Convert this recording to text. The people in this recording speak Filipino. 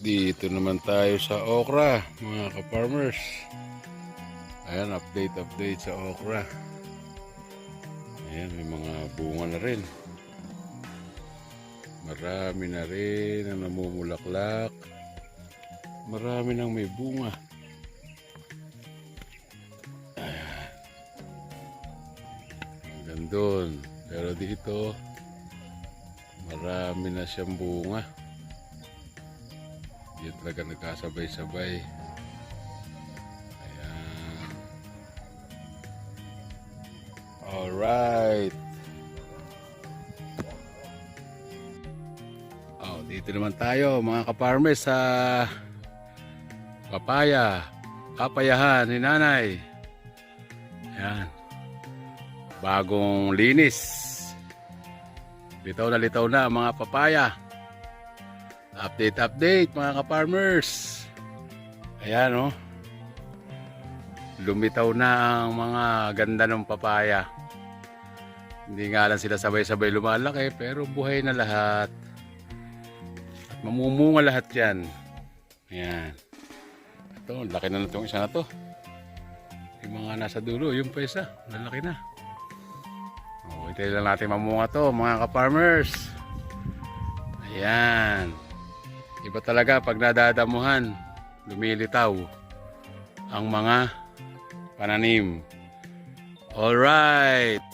Dito naman tayo sa okra, mga ka-farmers. Ayan, update, update sa okra. Ayan, may mga bunga na rin. Marami na rin ang namumulaklak. Marami nang may bunga. Hanggang doon. Pero dito, marami na siyang bunga. Yan talaga nagkasabay-sabay. Ayan. Alright. Oh, dito naman tayo mga kaparmes sa papaya. Kapayahan ni nanay. Ayan. Bagong linis. Litaw na litaw na mga papaya. Update, update mga ka-farmers. Ayan oh. Lumitaw na ang mga ganda ng papaya. Hindi nga lang sila sabay-sabay lumalaki pero buhay na lahat. At mamumunga lahat yan. Ayan. Ito, laki na itong isa na to. Yung mga nasa dulo, yung pa isa, lalaki na. O, hintayin lang natin mamunga to mga ka-farmers. Ayan. Iba talaga pag nadadamuhan, lumilitaw ang mga pananim. Alright.